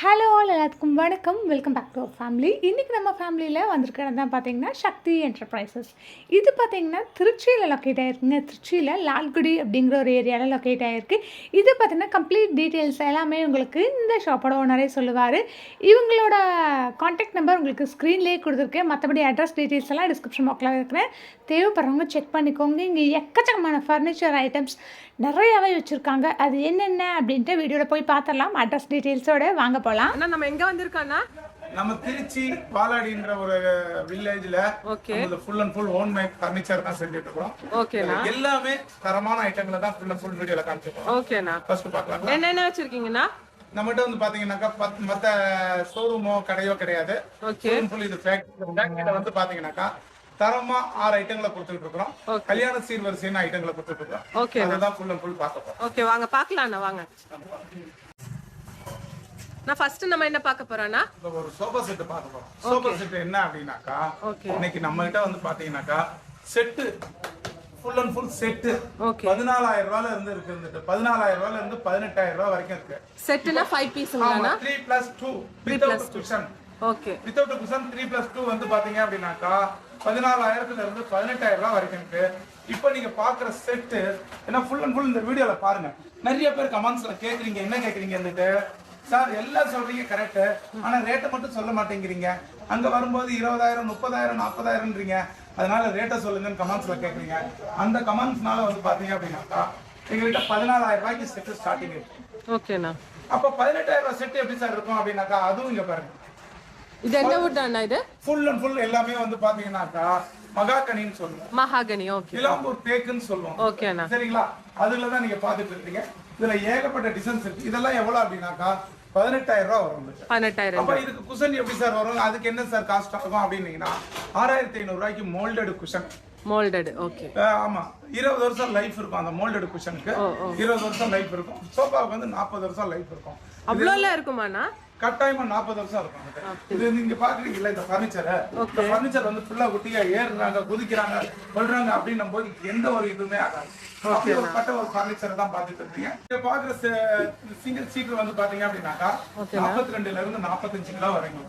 Hello all எல்லாத்துக்கும் வணக்கம். Welcome back to our family இன்றைக்கி நம்ம ஃபேமிலியில் வந்திருக்கிறது தான் பார்த்தீங்கன்னா சக்தி என்டர்பிரைசஸ் இது பார்த்தீங்கன்னா திருச்சியில் லொக்கேட் ஆகிருக்குங்க திருச்சியில் லால்குடி அப்படிங்கிற ஒரு ஏரியாவில் லொக்கேட் ஆகிருக்கு இது பார்த்தீங்கன்னா கம்ப்ளீட் டீட்டெயில்ஸ் எல்லாமே உங்களுக்கு இந்த ஷாப்போட ஓனரே சொல்லுவார். இவங்களோட காண்டாக்ட் நம்பர் உங்களுக்கு ஸ்க்ரீன்லேயே கொடுத்துருக்கேன். மற்றபடி அட்ரஸ் டீட்டெயில்ஸ் எல்லாம் டிஸ்கிரிப்ஷன் பாக்ஸில் இருக்கிறேன். தேவைப்படுறவங்க செக் பண்ணிக்கோங்க. இங்கே எக்கச்சக்கமான ஃபர்னிச்சர் ஐட்டம்ஸ் நிறையாவே வச்சுருக்காங்க. அது என்னென்ன அப்படின்ட்டு வீடியோவில் போய் பார்த்துடலாம். அட்ரஸ் டீட்டெயில்ஸோட வாங்க அண்ணா நம்ம எங்க வந்திருக்கோம்னா நம்ம திருச்சி பாலாடின்ற ஒரு வில்லேஜ்ல Okay. Full and full home make furniture தான் செஞ்சுட்டு இருக்கோம் ஓகேண்ணா எல்லாமே தரமான ஐட்டங்களை தான் ஃபுல் அண்ட் ஃபுல் வீடியோல காமிச்சிருக்கோம். ஓகேண்ணா ஃபர்ஸ்ட் பார்க்கலாம் என்னென்ன வச்சிருக்கீங்கண்ணா? நம்மகிட்ட வந்து பாத்தீங்கன்னாக்கா பத்- மத்த ஷோரூமோ கடையோ கிடையாது. ஓகே. இது ஃபேக்டரி வந்து பாத்தீங்கன்னாக்கா தரமா ஆறு ஐட்டங்களை கொடுத்துட்டு இருக்கிறோம் கல்யாண சீர்வரிசைன்னு ஐட்டங்களை கொடுத்துட்டு இருக்கோம் ஓகே அதுதான் ஃபுல் அண்ட் ஃபுல் பார்க்க ஓகே வாங்க பார்க்கலாம்ண்ணா வாங்க. நான் ஃபர்ஸ்ட் நம்ம என்ன பார்க்க போறோம்னா? ஒரு சோஃபா செட் பார்க்க போறோம். சோஃபா செட் என்ன அப்படின்னாக்கா Okay. இன்னைக்கு நம்ம கிட்ட வந்து பாத்தீங்கன்னாக்கா set full and full set Okay. பதினாலாயிரம் ரூபாயில இருந்து இருக்கு இருந்துட்டு பதினாலாயிரம் ரூபாயில இருந்து பதினெட்டாயிரம் ரூபாய் வரைக்கும் இருக்கு. செட்டுனா five பீஸுங்களாண்ணா three plus two plus without cushion okay without cushion three plus two வந்து பாத்தீங்க அப்படின்னாக்கா பதினாலாயிரத்துல இருந்து பதினெட்டாயிரம் ரூபாய் வரைக்கும் இருக்கு. இப்போ நீங்க பாக்குற செட்டு ஏன்னா ஃபுல் அண்ட் ஃபுல் இந்த வீடியோல பாருங்க. நிறைய பேர் கமெண்ட்ஸ்ல கேக்குறீங்க என்ன கேக்குறீங்க சார் எல்லாம் சொல்றீங்க கரெக்ட் ஆனா ரேட்டை மட்டும் சொல்ல மாட்டேங்கிறீங்க. அங்க வரும்போது இருபதாயிரம் முப்பதாயிரம் நாற்பதாயிரம்ன்றீங்க அதனால ரேட்டை சொல்லுங்கன்னு கமெண்ட்ஸ்ல கேக்குறீங்க. அந்த கமெண்ட்ஸ்னால வந்து பாத்தீங்க அப்படின்னாக்கா எங்ககிட்ட பதினாலாயிரம் ரூபாய்க்கு செட்டு ஸ்டார்டிங் இருக்கு. ஓகேண்ணா அப்ப பதினெட்டாயிரம் ரூபாய் செட் எப்படி சார் இருக்கும் அப்படின்னாக்கா அதுவும் இங்க பாருங்க. இது என்ன வுட் அண்ணா இது? ஃபுல் அண்ட் ஃபுல் எல்லாமே வந்து பாத்தீங்கன்னாக்கா மகாகனின்னு சொல்லுவோம். மகாகனி ஓகே இளாம்பூர் தேக்குன்னு சொல்லுவோம். ஓகேண்ணா சரிங்களா? அதுல தான் நீங்க பாத்துட்டு இருக்கீங்க. இதுல ஏகப்பட்ட டிசைன்ஸ் இருக்கு. இதெல்லாம் எவ்வளவு அப்படின்னாக்கா பதினெட்டாயிரம் ரூபாய் வரும். பதினெட்டாயிரம் அப்ப இதுக்கு குஷன் எப்படி சார் வரும்? அதுக்கு என்ன சார் காஸ்ட் ஆகும் அப்படின்னீங்கன்னா ஆறாயிரத்தி ஐநூறு ரூபாய்க்கு மோல்டட் குஷன் மோல்டட் ஓகே ஆமா. இருபது வருஷம் லைஃப் இருக்கும் அந்த மோல்டட் குஷனுக்கு இருபது வருஷம் லைஃப் இருக்கும். சோஃபாவுக்கு வந்து நாற்பது வருஷம் லைஃப் இருக்கும். அவ்வளோலாம் இருக்குமாண்ணா? கட்டாயமா நாற்பது வருஷம் இருக்கும். இது நீங்க பாக்குறீங்கல்ல இந்த பர்னிச்சரை இந்த பர்னிச்சர் வந்து ஃபுல்லா குட்டியா ஏறுறாங்க குதிக்கிறாங்க கொள்றாங்க அப்படின்னும் போது எந்த ஒரு இதுவுமே ஆகாது. அப்படிப்பட்ட ஒரு பர்னிச்சர் தான் பாத்துட்டு இருக்கீங்க. இங்க பாக்குற சிங்கிள் சீட்டர் வந்து பாத்தீங்க அப்படின்னாக்கா நாற்பத்தி ரெண்டுல இருந்து நாற்பத்தஞ்சு கிலோ வரைக்கும்.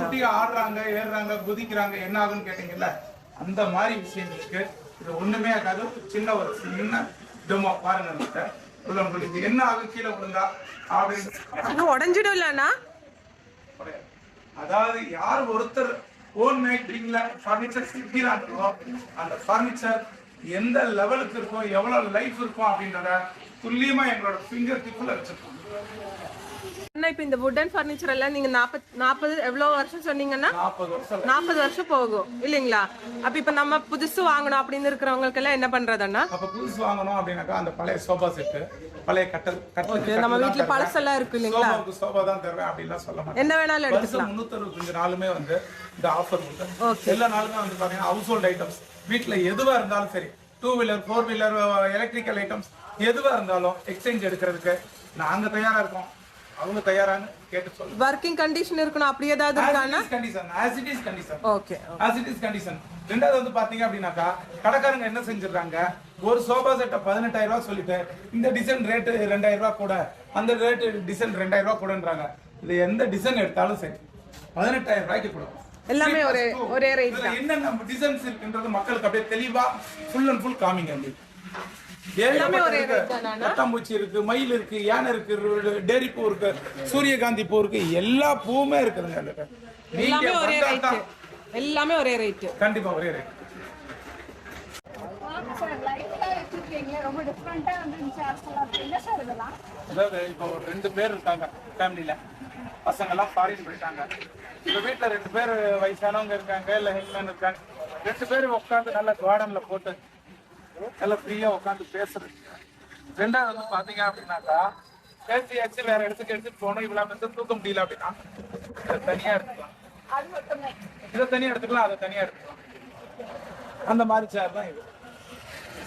குட்டியா ஆடுறாங்க ஏறுறாங்க குதிக்கிறாங்க என்ன ஆகும்னு கேட்டீங்கல்ல அந்த மாதிரி விஷயங்களுக்கு இது ஒண்ணுமே ஆகாது. சின்ன ஒரு சின்ன டெமோ பாருங்க உங்களுக்கு என்ன ஆகும் கீழே விழுந்தா? அப்படின்னு அது உடஞ்சிடும் இல்லண்ணா கிடையாது. அதாவது யார் ஒருத்தர் ஓன் மேக்கிங்ல ஃபர்னிச்சர் சிக்கிறாங்களோ அந்த ஃபர்னிச்சர் எந்த லெவலுக்கு இருக்கும் எவ்வளவு லைஃப் இருக்கும் அப்படின்றத துல்லியமா எங்களோட ஃபிங்கர் டிப்ல வச்சிருக்கோம். அண்ணா இப்போ இந்த வுட் அண்ட் ஃபர்னிச்சர் எல்லாம் நீங்க நாற்பத் நாற்பது எவ்வளோ வருஷம் சொன்னீங்கன்னா நாற்பது வருஷம் போகும் இல்லைங்களா? அப்ப இப்ப நம்ம புதுசு வாங்கணும் அப்படின்னு இருக்கிறவங்களுக்கு எல்லாம் என்ன பண்றதுன்னா? அப்ப புதுசு வாங்கணும் அப்படின்னாக்கா அந்த பழைய சோஃபா செட்டு பழைய கட்டல் கட்டல் நம்ம வீட்ல பழசெல்லாம் இருக்கு இல்லைங்களா? சோஃபா தான் தருவேன் அப்படின்லாம் சொல்ல மாட்டேன். என்ன வேணாலும் எடுத்து வருஷம் முன்னூத்தி நாளுமே வந்து இந்த ஆஃபர் உண்டு எல்லா நாளுமே வந்து பாத்தீங்கன்னா ஹவுஸ் ஹோல்ட் ஐட்டம்ஸ் வீட்ல எதுவா இருந்தாலும் சரி two wheeler four wheeler electrical items எதுவா இருந்தாலும் எக்ஸ்சேஞ்ச் எடுக்கிறதுக்கு நாங்க தயாரா இருக்கோம். அவங்க தயாரான்னு கேட்டு சொல்லுங்க ஒர்க்கிங் கண்டிஷன் இருக்கணும் அப்படி ஏதாவது இருக்காண்ணா condition as it is condition okay as it is condition ரெண்டாவது வந்து பாத்தீங்க அப்படின்னாக்கா கடைக்காரங்க என்ன செஞ்சிடறாங்க? ஒரு சோஃபா செட்டை பதினெட்டாயிரம் ரூபாய் சொல்லிட்டு இந்த டிசைன் ரேட்டு ரெண்டாயிரம் ரூபாய் கூட அந்த ரேட்டு டிசைன் ரெண்டாயிரம் ரூபாய் கூடன்றாங்க. இது எந்த டிசைன் எடுத்தாலும் சரி பதினெட்டாயிரம் ரூபாய்க்கு கொடுக்கும் எல்லாமே ஒரே ஒரே ரேட் என்னென்ன டிசைன்ஸ் இருக்குன்றது மக்களுக்கு அப்படியே தெளிவா ஃபுல் அண்ட் ஃபுல் காமிங்க அப்படி. பட்டாம்பூச்சி இருக்கு. மயில் இருக்கு யானை இருக்கு டேரி பூ இருக்கு சூரியகாந்தி பூ இருக்கு எல்லா பூவுமே இருக்குதுங்க எல்லாமே ஒரே வந்தா ரேட் தான். எல்லாமே ஒரே ரேட் கண்டிப்பா ஒரே ரேட் அதாவது இப்போ ரெண்டு பேர் இருக்காங்க ஃபேமிலியில பசங்க எல்லாம் ஃபாரின் போயிட்டாங்க. இப்ப வீட்டுல ரெண்டு பேர் வயசானவங்க இருக்காங்க இல்ல ஹெல்மேன் இருக்காங்க. ரெண்டு பேரும் உட்காந்து நல்ல கார்டன்ல போட்டு நல்லா ஃப்ரீயா உட்காந்து பேசுறது. ரெண்டாவது வந்து பாத்தீங்க அப்படின்னாக்கா பேசியாச்சு வேற இடத்துக்கு எடுத்துட்டு போகணும். இவ்வளவு வந்து தூக்க முடியல அப்படின்னா இதை தனியா எடுத்துக்கலாம். இதை தனியா எடுத்துக்கலாம் அதை தனியா எடுத்துக்கலாம். அந்த மாதிரி சேர் தான் இது.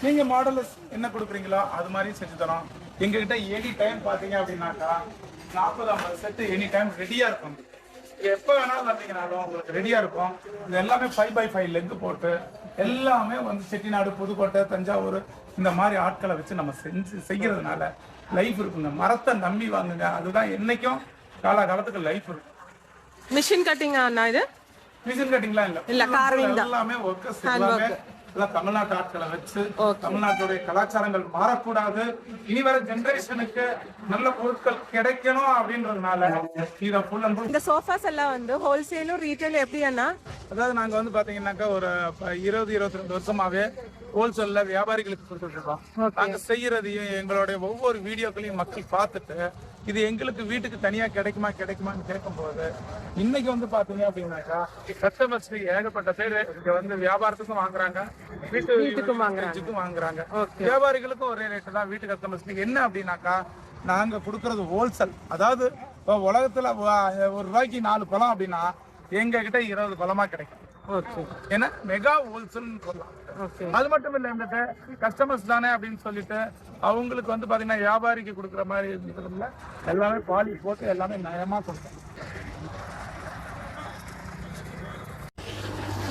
நீங்க மாடல் என்ன கொடுக்குறீங்களோ அது மாதிரி செஞ்சு தரோம் எங்ககிட்ட எனி டைம் பாத்தீங்க அப்படின்னாக்கா நாற்பது ஐம்பது செட்டு எனி டைம் ரெடியா இருக்கும். எப்போ வேணாலும் வந்தீங்கனாலும் உங்களுக்கு ரெடியா இருக்கும். இது எல்லாமே ஃபைவ் பை ஃபைவ் லெக் போட்டு எல்லாமே வந்து செட்டிநாடு புதுக்கோட்டை தஞ்சாவூர் இந்த மாதிரி ஆட்களை வச்சு நம்ம செஞ்சு செய்யறதுனால லைஃப் இருக்குங்க மரத்தை நம்பி வாங்குங்க. அதுதான் என்னைக்கும் காலகாலத்துக்கு லைஃப் இருக்கும். மிஷின் கட்டிங்கா அண்ணா இது? மிஷின் கட்டிங்லாம் இல்ல. இல்ல. எல்லாமே ஒர்க்கர்ஸ் எல்லாமே எல்லாம் தமிழ்நாட்டு ஆட்களை வச்சு தமிழ்நாட்டுடைய கலாச்சாரங்கள் மாறக்கூடாது. இனி வர ஜெனரேஷனுக்கு நல்ல பொருட்கள் கிடைக்கணும் அப்படின்றதுனால இத ஃபுல் அண்ட் இந்த சோஃபாஸ் எல்லாம் வந்து ஹோல்சேலும் ரீட்டைலும் எப்படி அதாவது நாங்க வந்து பாத்தீங்கன்னாக்கா ஒரு இருபது இருபத்தி ரெண்டு வருஷமாவே ஹோல்சேல்ல வியாபாரிகளுக்கு கொடுத்துட்டு இருக்கோம். நாங்க செய்யறதையும் எங்களுடைய ஒவ்வொரு வீடியோக்களையும் மக்கள் பார்த்துட்டு இது எங்களுக்கு வீட்டுக்கு தனியா கிடைக்குமா கிடைக்குமான்னு கேட்கும்போது இன்னைக்கு வந்து பாத்தீங்க அப்படின்னாக்கா கஸ்டமர்ஸ் ஏகப்பட்ட பேர் இங்க வந்து வியாபாரத்துக்கும் வாங்குறாங்க வீட்டு வீட்டுக்கும் வாங்குறாங்க. வாங்குறாங்க. வியாபாரிகளுக்கும் ஒரே ரேட்டு தான் வீட்டு கஸ்டமர்ஸ் என்ன அப்படின்னாக்கா நாங்க கொடுக்கறது ஹோல்சேல் அதாவது உலகத்துல ஒரு ரூபாய்க்கு நாலு பழம் அப்படின்னா எங்க கிட்ட இருபது பழமா கிடைக்கும். ஏன்னா மெகா ஹோல்சேல் சொல்லலாம். அது மட்டும் இல்ல எங்கிட்ட கஸ்டமர்ஸ் தானே அப்படின்னு சொல்லிட்டு அவங்களுக்கு வந்து பாத்தீங்கன்னா வியாபாரிக்கு கொடுக்குற மாதிரி இருக்கிறதுல எல்லாமே பாலி போட்டு எல்லாமே நயமா கொடுத்தோம்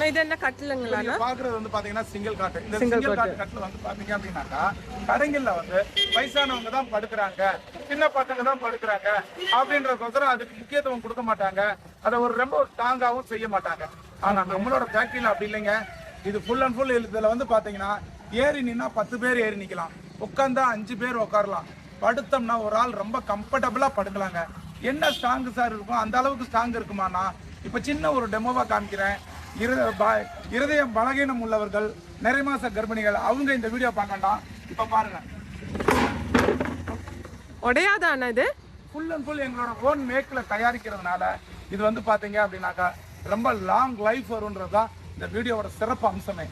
இது என்ன கட்டிலுங்களா பாக்குறது வந்து பாத்தீங்கன்னா சிங்கிள் காட்டு இந்த சிங்கிள் காட்டு கட்டுல வந்து பாத்தீங்க அப்படின்னாக்கா கடைகள்ல வந்து வயசானவங்க தான் படுக்கிறாங்க சின்ன பசங்க தான் படுக்கிறாங்க அப்படின்றதுக்கோசரம் அதுக்கு முக்கியத்துவம் கொடுக்க மாட்டாங்க. அதை ஒரு ரொம்ப ஸ்ட்ராங்காவும் செய்ய மாட்டாங்க. ஆனா நம்மளோட ஃபேக்டரியில அப்படி இல்லைங்க. இது ஃபுல் அண்ட் ஃபுல் இதுல வந்து பாத்தீங்கன்னா ஏறி நின்னா பத்து பேர் ஏறி நிக்கலாம். உட்காந்தா அஞ்சு பேர் உட்காரலாம். படுத்தோம்னா ஒரு ஆள் ரொம்ப கம்ஃபர்டபுளா படுக்கலாங்க. என்ன ஸ்ட்ராங் சார் இருக்கும்? அந்த அளவுக்கு ஸ்ட்ராங் இருக்குமாண்ணா? இப்ப சின்ன ஒரு டெமோவா காமிக்கிறேன். இரு ப- இருதயம் பலகீனம் உள்ளவர்கள் நிறைய மாச கர்ப்பிணிகள் அவங்க இந்த வீடியோ பார்க்கண்டா இப்ப பாருங்க. உடையாதா அண்ணா இது? ஃபுல் அண்ட் ஃபுல் எங்களோட ஓன் மேக்ல தயாரிக்கிறதுனால இது வந்து பாத்தீங்க அப்படின்னாக்கா ரொம்ப லாங் லைஃப் வரும்ன்றது தான் இந்த வீடியோவோட சிறப்பு அம்சமே.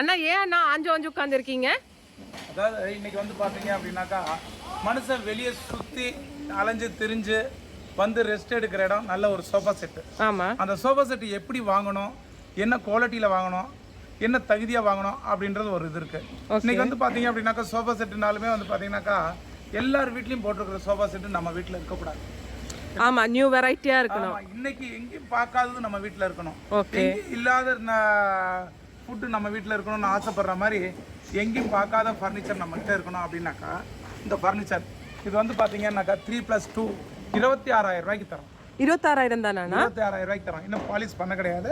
அண்ணா ஏன் அண்ணா ஆஞ்சு ஆஞ்சு உட்காந்துருக்கீங்க அதாவது இன்னைக்கு வந்து பாத்தீங்க அப்படின்னாக்கா மனுஷன் வெளியே சுத்தி அலைஞ்சு திரிஞ்சு வந்து ரெஸ்ட் எடுக்கிற இடம் நல்ல ஒரு சோஃபா செட்டு ஆமா. அந்த சோஃபா செட் எப்படி வாங்கணும் என்ன குவாலிட்டியில் வாங்கணும் என்ன தகுதியாக வாங்கணும் அப்படின்றது ஒரு இது இருக்கு. இன்னைக்கு வந்து பார்த்தீங்க அப்படின்னாக்கா சோஃபா செட்டுனாலுமே வந்து பார்த்தீங்கன்னாக்கா எல்லார் வீட்லையும் போட்டிருக்கிற சோஃபா செட்டு நம்ம வீட்டில் இருக்கக்கூடாது. ஆமா நியூ வெரைட்டியா இருக்கணும். ஆமா, இன்னைக்கு எங்கேயும் பார்க்காதது நம்ம வீட்டில் இருக்கணும். ஓகே இல்லாத ஃபுட்டு நம்ம வீட்டில் இருக்கணும்னு ஆசைப்படுற மாதிரி எங்கேயும் பார்க்காத ஃபர்னிச்சர் நம்மகிட்ட இருக்கணும் அப்படின்னாக்கா இந்த ஃபர்னிச்சர் இது வந்து பார்த்தீங்கன்னாக்கா த்ரீ ப்ளஸ் டூ இருபத்தி ஆறாயிரம் ரூபாய்க்கு தரோம். இருபத்தாறாயிரம் தானா இருபத்தி ஆறாயிரம் ரூபாய்க்கு தரோம். இன்னும் பாலிஷ் பண்ண கிடையாது.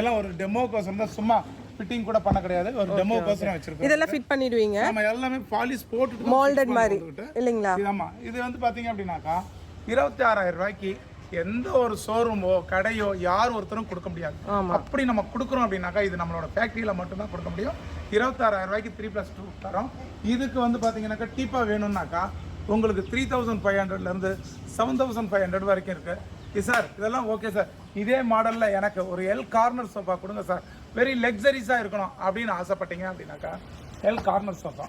எல்லாம் ஒரு டெமோ கோசம் தான் சும்மா ஃபிட்டிங் கூட பண்ண கிடையாது. ஒரு டெமோ கோசரம் வச்சிருக்கோம். இதெல்லாம் ஃபிட் பண்ணிடுவீங்க? நம்ம எல்லாமே பாலிஷ் போட்டுட்டு தான் மோல்டட் மாதிரி. இல்லைங்களா? ஆமா இது வந்து பாத்தீங்க அப்படின்னாக்கா இருபத்தி ஆறாயிரம் ரூபாய்க்கு எந்த ஒரு ஷோரூமோ கடையோ யார் ஒருத்தரும் கொடுக்க முடியாது. அப்படி நம்ம கொடுக்குறோம் அப்படின்னாக்கா இது நம்மளோட ஃபேக்டரியில மட்டும்தான் கொடுக்க முடியும். இருபத்தாறாயிரம் ரூபாய்க்கு த்ரீ ப்ளஸ் டூ தரோம். இதுக்கு வந்து பாத்தீங்கன்னாக்கா டீப்பா வேணும்னாக்கா உங்களுக்கு த்ரீ தௌசண்ட் ஃபைவ் ஹண்ட்ரட்லேருந்து செவன் தௌசண்ட் ஃபைவ் ஹண்ட்ரட் வரைக்கும் இருக்கு. இது சார் இதெல்லாம் ஓகே சார். இதே மாடல்ல எனக்கு ஒரு எல் கார்னர் சோஃபா கொடுங்க சார். வெரி லக்ஸரிஸா இருக்கணும் அப்படின்னு ஆசைப்பட்டீங்க அப்படின்னாக்கா எல் கார்னர் சோஃபா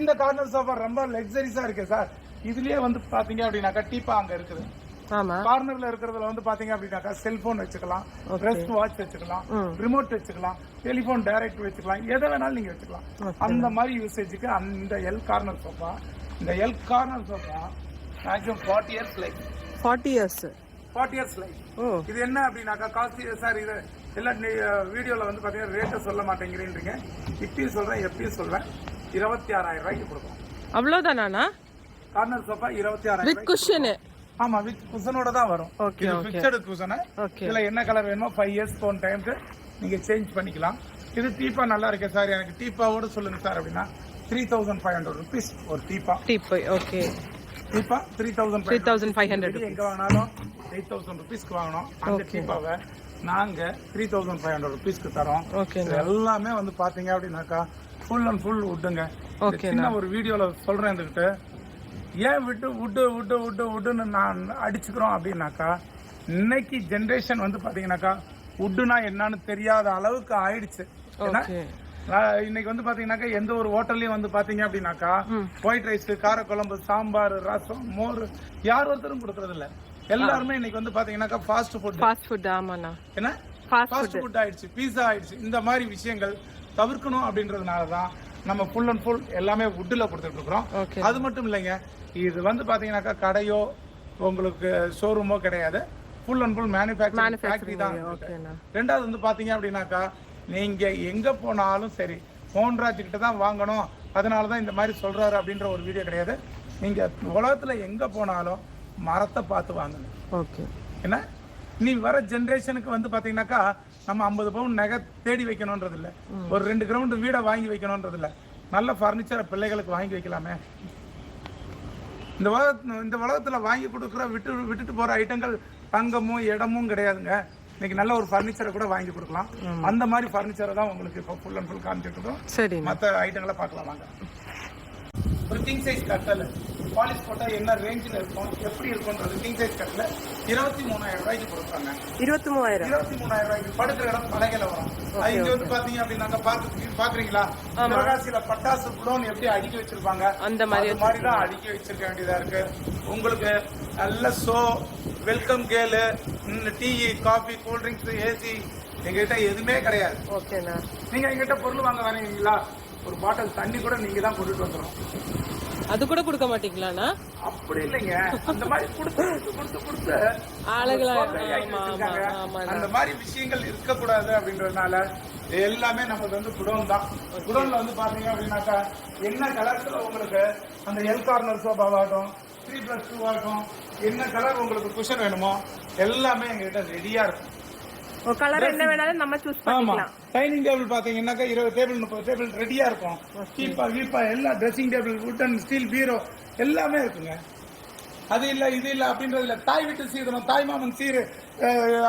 இந்த கார்னர் சோஃபா ரொம்ப லக்ஸரிஸா இருக்கு சார். இதுலயே வந்து பாத்தீங்க அப்படின்னாக்கா டீப்பா அங்க இருக்குது. கார்னர்ல இருக்கிறதுல வந்து பாத்தீங்க அப்படின்னாக்கா செல்போன் வச்சுக்கலாம். ரெஸ்ட் வாட்ச் வச்சுக்கலாம். ரிமோட் வச்சுக்கலாம். டெலிபோன் டைரக்ட் வச்சுக்கலாம். எதை வேணாலும் நீங்க வச்சுக்கலாம். அந்த மாதிரி யூசேஜுக்கு அந்த எல் கார்னர் சோஃபா இந்த L corner sofa maximum forty years life forty years forty years life இது என்ன அப்படின்னாக்கா காஸ்ட் சார் இது எல்லாம் வீடியோல வந்து பாத்தீங்கன்னா ரேட்டை சொல்ல மாட்டேங்கிறீங்க இப்பயும் சொல்றேன் எப்பயும் சொல்றேன். இருபத்தி ஆறாயிரம் ரூபாய்க்கு கொடுக்கும் அவ்வளோதானா கார்னர் சோஃபா இருபத்தி ஆறாயிரம் வித் குஷனு ஆமா வித் குஷனோட தான் வரும். Okay. பிக்சடு குஷன் ஓகே இதுல என்ன கலர் வேணுமோ ஃபைவ் இயர்ஸ் போன டைம்க்கு நீங்க சேஞ்ச் பண்ணிக்கலாம். இது டீப்பா நல்லா இருக்கு சார். எனக்கு டீப்பாவோட சொல்லுங்க சார் அப்படின்னா three thousand five hundred rupees ஒரு teapoy tip okay teapoy three thousand three thousand five hundred எங்க வாங்கினாலும் எயிட் தௌசண்ட் ருபீஸ்க்கு வாங்கணும். அந்த டீப்பாவை நாங்க த்ரீ தௌசண்ட் ஃபைவ் ஹண்ட்ரட் ருபீஸ்க்கு தரோம். ஓகே எல்லாமே வந்து பாத்தீங்க அப்படின்னாக்கா ஃபுல் அண்ட் ஃபுல் வுட்டுங்க Okay, சின்ன ஒரு வீடியோல சொல்றேன் இருந்துகிட்டு ஏன் விட்டு வுட்டு வுட்டு வுட்டு வுட்டுன்னு நான் அடிச்சுக்கிறோம் அப்படின்னாக்கா இன்னைக்கு ஜென்ரேஷன் வந்து பாத்தீங்கன்னாக்கா வுட்டுனா என்னன்னு தெரியாத அளவுக்கு ஆயிடுச்சு. இன்னைக்கு வந்து பாத்தீங்கன்னாக்கா எந்த ஒரு ஹோட்டல்லையும் வந்து பாத்தீங்க அப்படின்னாக்கா ஒயிட் ரைஸ் காரக்குழம்பு சாம்பார் ரசம் மோர் யார் ஒருத்தரும் கொடுக்கறது இல்ல எல்லாருமே இன்னைக்கு வந்து பாத்தீங்கன்னாக்கா ஃபாஸ்ட் ஃபுட் ஃபாஸ்ட் ஃபுட் ஆமாண்ணா. என்ன? ஃபாஸ்ட் ஃபுட் ஆயிடுச்சு பீஸா ஆயிடுச்சு இந்த மாதிரி விஷயங்கள் தவிர்க்கணும் அப்படின்றதுனால தான் நம்ம ஃபுல் அண்ட் ஃபுல் எல்லாமே வுட்டில் கொடுத்துட்டு இருக்கிறோம். அது மட்டும் இல்லைங்க இது வந்து பாத்தீங்கன்னாக்கா கடையோ உங்களுக்கு ஷோரூமோ கிடையாது. Full and full manufacturing factory தான். ரெண்டாவது வந்து பாத்தீங்க அப்படின்னாக்கா நீங்க எங்க போனாலும் சரி மோகன்ராஜ் கிட்ட தான் வாங்கணும். அதனால தான் இந்த மாதிரி சொல்றாரு அப்படின்ற ஒரு வீடியோ கிடையாது. நீங்க உலகத்துல எங்க போனாலும் மரத்தை பார்த்து வாங்குங்க. ஓகே ஏன்னா நீ வர ஜென்ரேஷனுக்கு வந்து பாத்தீங்கன்னாக்கா நம்ம ஐம்பது பவுன் நகை தேடி வைக்கணுன்றது இல்ல ஒரு ரெண்டு கிரவுண்ட் வீடை வாங்கி வைக்கணுன்றது இல்ல நல்ல ஃபர்னிச்சரை பிள்ளைகளுக்கு வாங்கி வைக்கலாமே. இந்த உலக இந்த உலகத்துல வாங்கி கொடுக்குற விட்டு விட்டுட்டு போற ஐட்டங்கள் தங்கமும் இடமும் கிடையாதுங்க. இன்னைக்கு நல்ல ஒரு ஃபர்னிச்சரை கூட வாங்கி கொடுக்கலாம். அந்த மாதிரி ஃபர்னிச்சரை தான் உங்களுக்கு இப்போ ஃபுல் அண்ட் ஃபுல் காமிச்சிட்டு இருக்கோம் சரிண்ணா. மற்ற ஐட்டங்களை பார்க்கலாம் வாங்க. ஒரு கிங் சைஸ் கட்டல் பாலிஷ் போட்டால் என்ன ரேஞ்சில் இருக்கும் எப்படி இருக்கும்ன்றது கிங் சைஸ் கட்டில் இருபத்தி மூணாயிரம் ரூபாய்க்கு கொடுப்பாங்க இருபத்தி மூவாயிரம். இருபத்தி மூணாயிரம் ரூபாய்க்கு படுக்கிற இடம் பலகையில வரும். இங்க வந்து பாத்தீங்க அப்படின்னாக்க பாத்து பாக்குறீங்களா? சிவகாசியில பட்டாசு குடோன் எப்படி அடுக்கி வச்சிருப்பாங்க? அந்த மாதிரி மாதிரி தான் அடுக்கி வச்சிருக்க வேண்டியதா இருக்கு. உங்களுக்கு நல்ல show welcome கேலு tea coffee cool drinks AC எங்ககிட்ட எதுவுமே கிடையாது. ஓகேண்ணா. நீங்க எங்கிட்ட பொருள் வாங்க வரீங்களா ஒரு பாட்டில் தண்ணி கூட நீங்க தான் கொண்டுட்டு வந்துடும் அது கூட கொடுக்க மாட்டீங்களாண்ணா? அப்படி இல்லைங்க. அந்த மாதிரி கொடுத்து கொடுத்து கொடுத்து ஆளுகளா அந்த மாதிரி விஷயங்கள் இருக்கக்கூடாது அப்படின்றதுனால எல்லாமே நமக்கு வந்து குடோன் தான். குடோன்ல வந்து பாத்தீங்க அப்படின்னாக்கா என்ன கலர்ஸ்ல உங்களுக்கு அந்த எல் கார்னர் சோபாவாகட்டும் த்ரீ பிளஸ் டூ ஆகட்டும் என்ன கலர் உங்களுக்கு குஷன் வேணுமோ எல்லாமே எங்ககிட்ட ரெடியா இருக்கும். கலர் என்ன வேணாலும் நம்ம சூஸ் பண்ணிக்கலாம். டைனிங் டேபிள் பாத்தீங்கன்னாக்கா இருபது டேபிள் முப்பது டேபிள் ரெடியா இருக்கும். கீப்பா கீப்பா எல்லா ட்ரெஸ்ஸிங் டேபிள் வுட்டன் ஸ்டீல் பீரோ எல்லாமே இருக்குங்க. அது இல்ல இது இல்ல அப்படின்றது இல்ல தாய் வீட்டு சீதனம் தாய் மாமன் சீரு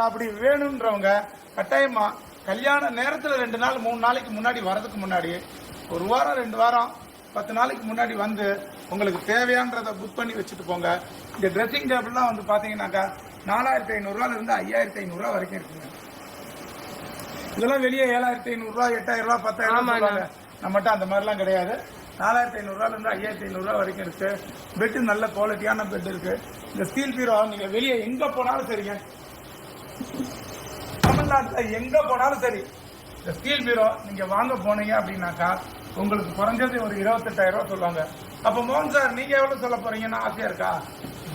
அப்படி வேணுன்றவங்க கட்டாயமா கல்யாண நேரத்துல ரெண்டு நாள் மூணு நாளைக்கு முன்னாடி வரதுக்கு முன்னாடி ஒரு வாரம் ரெண்டு வாரம் பத்து நாளைக்கு முன்னாடி வந்து உங்களுக்கு தேவையானதை புக் பண்ணி வச்சுட்டு போங்க. இந்த ட்ரெஸ்ஸிங் டேபிள்லாம் வந்து பாத்தீங்கன்னாக்கா நாலாயிரத்தி ஐநூறுரூவால இருந்து ஐயாயிரத்தி ஐநூறுரூவா வரைக்கும் இருக்குங்க. இதெல்லாம் வெளியே ஏழாயிரத்தி ஐநூறுரூவா எட்டாயிரம் ரூபா பத்தாயிரம் சொல்லுவாங்க. நம்மகிட்ட அந்த மாதிரிலாம் கிடையாது. நாலாயிரத்தி ஐநூறுரூவால இருந்து ஐயாயிரத்தி ஐநூறுரூவா வரைக்கும் இருக்கு. பெட்டு நல்ல குவாலிட்டியான பெட் இருக்கு. இந்த ஸ்டீல் பீரோ நீங்க வெளியே எங்க போனாலும் சரிங்க. தமிழ்நாட்டுல எங்க போனாலும் சரி. இந்த ஸ்டீல் பீரோ நீங்க வாங்க போனீங்க அப்படின்னாக்கா உங்களுக்கு குறைஞ்சது ஒரு இருபத்தெட்டாயிரம் ரூபாய் சொல்லுவாங்க. அப்ப மோகன் சார் நீங்க எவ்வளவு சொல்ல போறீங்கன்னு ஆசையா இருக்கா?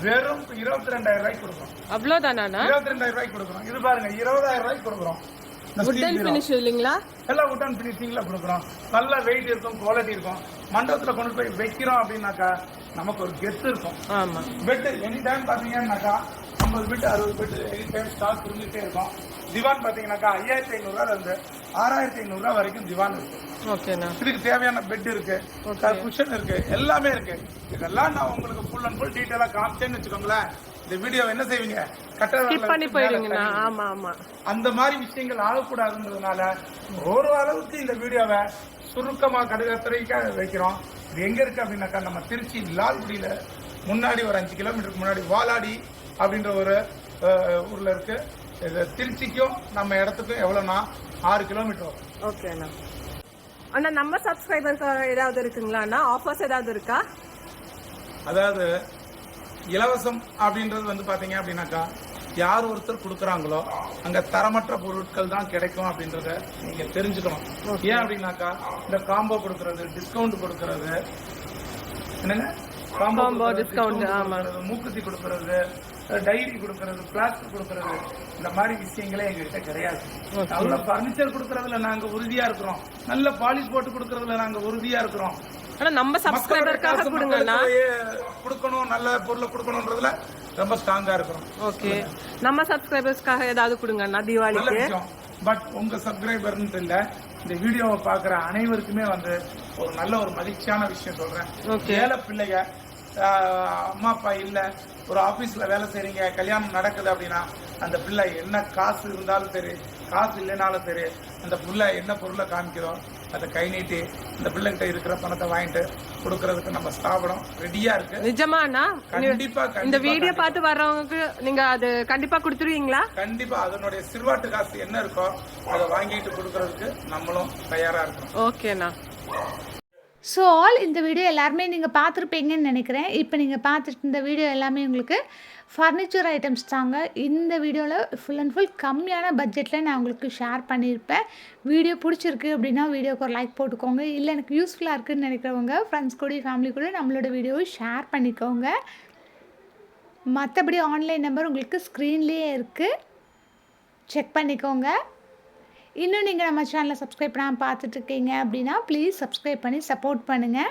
வெறும் இருபத்தி ரெண்டாயிரம் ரூபாய்க்கு கொடுக்குறோம் அவ்வளவுதானா இருபத்தி ரெண்டாயிரம் ரூபாய்க்கு கொடுக்குறோம் இது பாருங்க இருபதாயிரம் ரூபாய்க்கு கொடுக்குறோம் உட்டன் bureau. பினிஷ் இல்லைங்களா? எல்லாம் உட்டன் பினிஷிங்ல கொடுக்குறோம். நல்ல வெயிட் இருக்கும் குவாலிட்டி இருக்கும். மண்டபத்துல கொண்டு போய் வைக்கிறோம் அப்படின்னாக்கா நமக்கு ஒரு கெத்து இருக்கும். ஆமா. பெட் எனி டைம் பாத்தீங்கன்னாக்கா ஐம்பது பெட் அறுபது பெட் எனி டைம் ஸ்டாக் இருந்துகிட்டே இருக்கும். திவான் பாத்தீங்கன்னாக்கா ஐயாயிரத்தி ஐநூறுரூவா இருந்து ஆறாயிரத்தி ஐநூறுரூவா வரைக்கும் திவான் இருக்கு. ஓகேண்ணா இதுக்கு தேவையான பெட் இருக்கு. குஷன் இருக்கு. எல்லாமே இருக்கு. இதெல்லாம் நான் உங்களுக்கு ஃபுல் அண்ட் ஃபுல் டீட்டெயிலா காமிச்சேன்னு வச்சுக்கோங்களேன். இந்த வீடியோ என்ன செய்வீங்க? கட்ட ஸ்கிப் பண்ணி போயிடுங்கண்ணா ஆமா ஆமா. அந்த மாதிரி விஷயங்கள் ஆகக்கூடாதுன்றதுனால ஒரு அளவுக்கு இந்த வீடியோவை சுருக்கமா கடுகத்திரைக்காக வைக்கிறோம். இது எங்க இருக்கு அப்படின்னாக்கா நம்ம திருச்சி லால்குடியில முன்னாடி ஒரு அஞ்சு கிலோமீட்டருக்கு முன்னாடி வாலாடி அப்படின்ற ஒரு ஊர்ல இருக்கு. இது திருச்சிக்கும் நம்ம இடத்துக்கும் எவ்வளவுனா ஆறு கிலோமீட்டர் வரும். ஓகேண்ணா அண்ணா. நம்ம சப்ஸ்கிரைபருக்கு ஏதாவது இருக்குங்களா அண்ணா ஆஃபர்ஸ் ஏதாவது இருக்கா? அதாவது இலவசம் அப்படின்றது வந்து பாத்தீங்க அப்படின்னாக்கா யார் ஒருத்தர் கொடுக்குறாங்களோ அங்க தரமற்ற பொருட்கள் தான் கிடைக்கும் அப்படின்றத நீங்க தெரிஞ்சுக்கணும் ஏன் அப்படின்னாக்கா இந்த காம்போ கொடுக்கறது டிஸ்கவுண்ட் கொடுக்கறது என்னங்க காம்போ ஆமா. மூக்குத்தி கொடுக்கறது டைரி கொடுக்கறது பிளாஸ்டிக் கொடுக்கறது இந்த மாதிரி விஷயங்களே எங்ககிட்ட கிடையாது. நல்ல பர்னிச்சர் கொடுக்கறதுல நாங்க உறுதியா இருக்கிறோம். நல்ல பாலிஷ் போட்டு கொடுக்கறதுல நாங்க உறுதியா இருக்கிறோம். ஆனா நம்ம சப்ஸ்கிரைபருக்காக கொடுங்கண்ணா கொடுக்கணும் நல்ல பொருளை கொடுக்கணும்ன்றதுல ரொம்ப ஸ்ட்ராங்கா இருக்கிறோம். ஓகே. நம்ம சப்ஸ்கிரைபர்ஸ்க்காக ஏதாவது கொடுங்கண்ணா தீபாவளிக்கு. பட் உங்க சப்ஸ்கிரைபர்னு இல்ல இந்த வீடியோவை பாக்குற அனைவருக்குமே வந்து ஒரு நல்ல ஒரு மகிழ்ச்சியான விஷயம் சொல்றேன். ஏழை பிள்ளைங்க அம்மா அப்பா இல்ல ஒரு ஆபீஸ்ல வேலை செய்றீங்க கல்யாணம் நடக்குது அப்படின்னா அந்த பிள்ளை என்ன காசு இருந்தாலும் சரி காசு இல்லைனாலும் சரி அந்த பிள்ளை என்ன பொருளை காமிக்கிறோம் அதை கை நீட்டி அந்த பிள்ளைகிட்ட இருக்கிற பணத்தை வாங்கிட்டு கொடுக்கறதுக்கு நம்ம ஸ்தாபனம் ரெடியா இருக்கு. நிஜமா அண்ணா? கண்டிப்பா இந்த வீடியோ பார்த்து வர்றவங்களுக்கு நீங்க அது கண்டிப்பா கொடுத்துருவீங்களா? கண்டிப்பா அதனுடைய சிறுவாட்டு காசு என்ன இருக்கோ அதை வாங்கிட்டு கொடுக்கறதுக்கு நம்மளும் தயாரா இருக்கோம் ஓகேண்ணா ஸோ ஆல் இந்த வீடியோ எல்லாருமே நீங்கள் பார்த்துருப்பீங்கன்னு நினைக்கிறேன். இப்போ நீங்கள் பார்த்துட்டு இந்த வீடியோ எல்லாமே உங்களுக்கு ஃபர்னிச்சர் ஐட்டம்ஸ் தாங்க. இந்த வீடியோவில் ஃபுல் அண்ட் ஃபுல் கம்மியான பட்ஜெட்டில் நான் உங்களுக்கு ஷேர் பண்ணியிருப்பேன். வீடியோ பிடிச்சிருக்கு அப்படின்னா வீடியோக்கு ஒரு லைக் போட்டுக்கோங்க. இல்லை எனக்கு யூஸ்ஃபுல்லாக இருக்குன்னு நினைக்கிறவங்க ஃப்ரெண்ட்ஸ் கூட ஃபேமிலி கூட நம்மளோட வீடியோவை ஷேர் பண்ணிக்கோங்க. மற்றபடி ஆன்லைன் நம்பர் உங்களுக்கு ஸ்க்ரீன்லேயே இருக்குது செக் பண்ணிக்கோங்க. இன்னும் நீங்கள் நம்ம சேனலை சப்ஸ்கிரைப் பண்ணாமல் பார்த்துட்ருக்கீங்க அப்படின்னா ப்ளீஸ் சப்ஸ்கிரைப் பண்ணி சப்போர்ட் பண்ணுங்கள்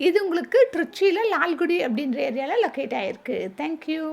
இது உங்களுக்கு ட்ரிச்சியில் லால்குடி அப்படின்ற ஏரியாவில் லொக்கேட் ஆகிருக்கு தேங்க்யூ